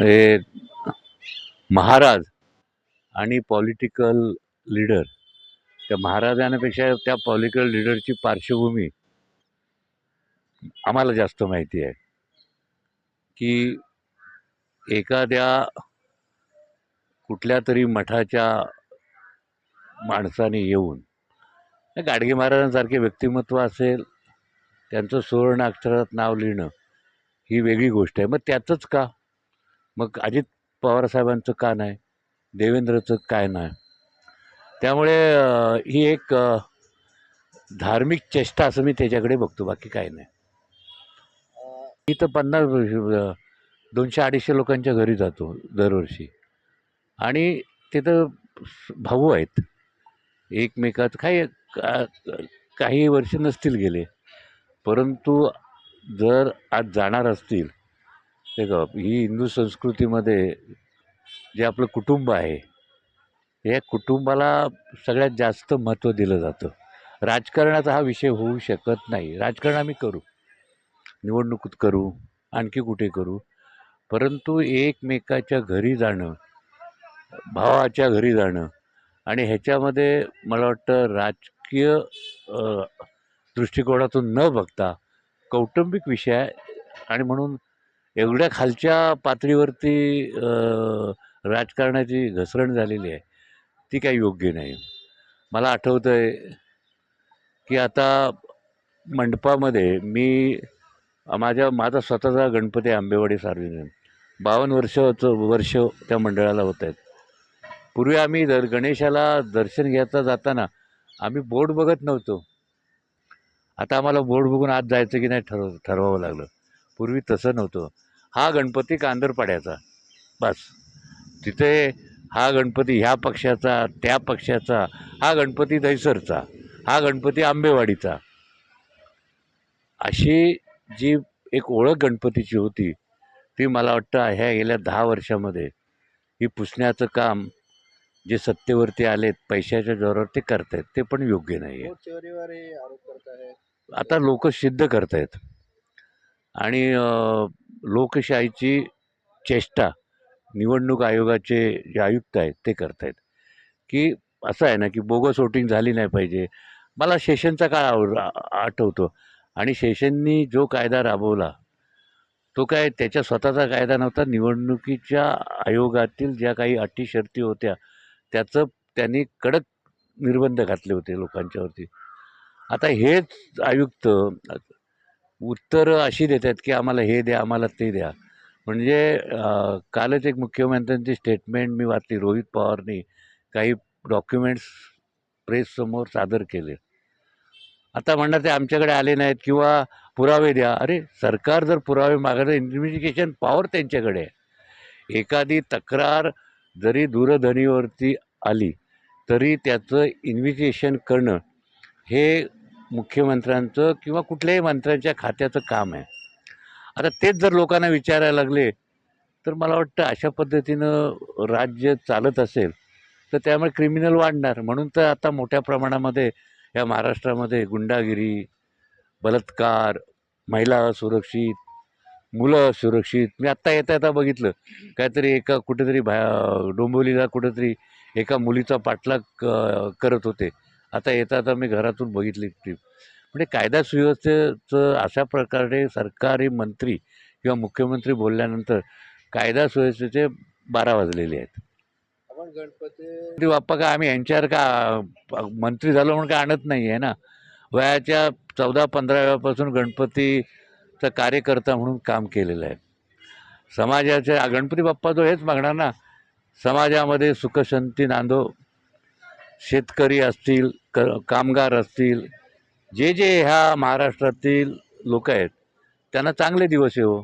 हे महाराज आणि political leader त्या महाराजांपेक्षा त्या पॉलिटिकल लीडरची पार्श्वभूमी आम्हाला जास्त माहिती आहे. की एखाद्या कुठल्या तरी मठाच्या माणसाने येऊन गाडगे महाराजांसारखे व्यक्तिमत्व असेल त्यांचं सुवर्ण अक्षरात नाव लिहिणं ही वेगळी गोष्ट आहे. मग त्याचंच का? मग अजित पवारसाहेबांचं का नाही? देवेंद्रचं काय नाही? त्यामुळे ही एक धार्मिक चेष्टा असं मी त्याच्याकडे बघतो बाकी काय नाही. मी तर पन्नास दोनशे अडीचशे लोकांच्या घरी जातो दरवर्षी. आणि तिथं भाऊ आहेत. एकमेकात काही का- काही वर्ष नसतील गेले. परंतु जर आज जाणार असतील ते का ही हिंदू संस्कृतीमध्ये जे आपलं कुटुंब आहे या कुटुंबाला सगळ्यात जास्त महत्त्व दिलं जातं. राजकारणाचा हा विषय होऊ शकत नाही. राजकारण आम्ही करू. निवडणुकीत करू आणखी कुठे करू? परंतु एकमेकाच्या घरी जाणं भावाच्या घरी जाणं आणि ह्याच्यामध्ये मला वाटतं राजकीय दृष्टिकोनातून न बघता कौटुंबिक विषय आहे आणि म्हणून एवढ्या खालच्या पातळीवरती राजकारणाची घसरण झालेली आहे ती काही योग्य नाही. मला आठवतं आहे की आता मंडपामध्ये मी माझ्या माझा स्वतःचा गणपती आंबेवाडी सार्वजनिक बावन्न वर्षाचं वर्ष त्या मंडळाला होत आहेत. पूर्वी आम्ही दर गणेशाला दर्शन घ्यायचा जाताना आम्ही बोर्ड बघत नव्हतो. आता आम्हाला बोर्ड बघून आत जायचं की नाही ठरव ठरवावं लागलं. पूर्वी तसं नव्हतं. हा गणपती कांदरपाड्याचा. बस. तिथे हा गणपती ह्या पक्षाचा त्या पक्षाचा हा गणपती दहिसरचा हा गणपती आंबेवाडीचा. अशी जी एक ओळख गणपतीची होती ती मला वाटतं ह्या गेल्या दहा वर्षामध्ये ही पुसण्याचं काम जे सत्तेवरती आलेत पैशाच्या जोरावर ते करतायत ते पण योग्य नाही आहे आता लोक सिद्ध करतायत. आणि लोकशाहीची चेष्टा निवडणूक आयोगाचे जे आयुक्त आहेत ते करतायत. की असं आहे ना की बोगस वोटिंग झाली नाही पाहिजे. मला शेषनचा काळ आव आठवतो. आणि शेषननी जो कायदा राबवला तो काय त्याच्या स्वतःचा कायदा नव्हता. निवडणुकीच्या आयोगातील ज्या काही अटी शर्ती होत्या त्याचं त्यांनी कडक निर्बंध घातले होते लोकांच्यावरती. आता हेच आयुक्त उत्तरं अशी देतात की आम्हाला हे द्या आम्हाला ते द्या. म्हणजे कालच एक मुख्यमंत्र्यांची स्टेटमेंट मी वाचली रोहित पवारनी काही डॉक्युमेंट्स प्रेससमोर सादर केले. आता म्हणणार ते आमच्याकडे आले नाहीत किंवा पुरावे द्या. अरे सरकार जर पुरावे मागायचं इन्व्हेस्टिगेशन पॉवर त्यांच्याकडे आहे. एखादी तक्रार जरी दूरध्वनीवरती आली तरी त्याचं इन्व्हेस्टिगेशन करणं हे मुख्यमंत्र्यांचं किंवा कुठल्याही मंत्र्यांच्या खात्याचं काम आहे. आता तेच जर लोकांना विचारायला लागले तर मला वाटतं अशा पद्धतीनं राज्य चालत असेल तर त्यामुळे क्रिमिनल वाढणार. म्हणून तर आता मोठ्या प्रमाणामध्ये या महाराष्ट्रामध्ये गुंडागिरी बलात्कार महिला असुरक्षित मुलं असुरक्षित मी आत्ता येता येता बघितलं काहीतरी एका कुठेतरी भा डोंबिवलीला कुठेतरी एका मुलीचा पाठलाग करत होते. आता येता आता मी घरातून बघितली ट्रीप म्हणजे कायदा सुव्यवस्थेचं अशा प्रकारे सरकारी मंत्री किंवा मुख्यमंत्री बोलल्यानंतर कायदा सुव्यवस्थेचे बारा वाजलेले आहेत. आपण गणपती बाप्पा का आम्ही यांच्यावर का मंत्री झालो म्हणून काय आणत नाही आहे ना? वयाच्या चौदा पंधराव्यापासून गणपतीचा कार्यकर्ता म्हणून काम केलेलं आहे. समाजाच्या गणपती बाप्पा जो हेच मागणार ना? समाजामध्ये सुखशांती नांदो शेतकरी असतील क कामगार असतील जे जे ह्या महाराष्ट्रातील लोक आहेत त्यांना चांगले दिवस येवो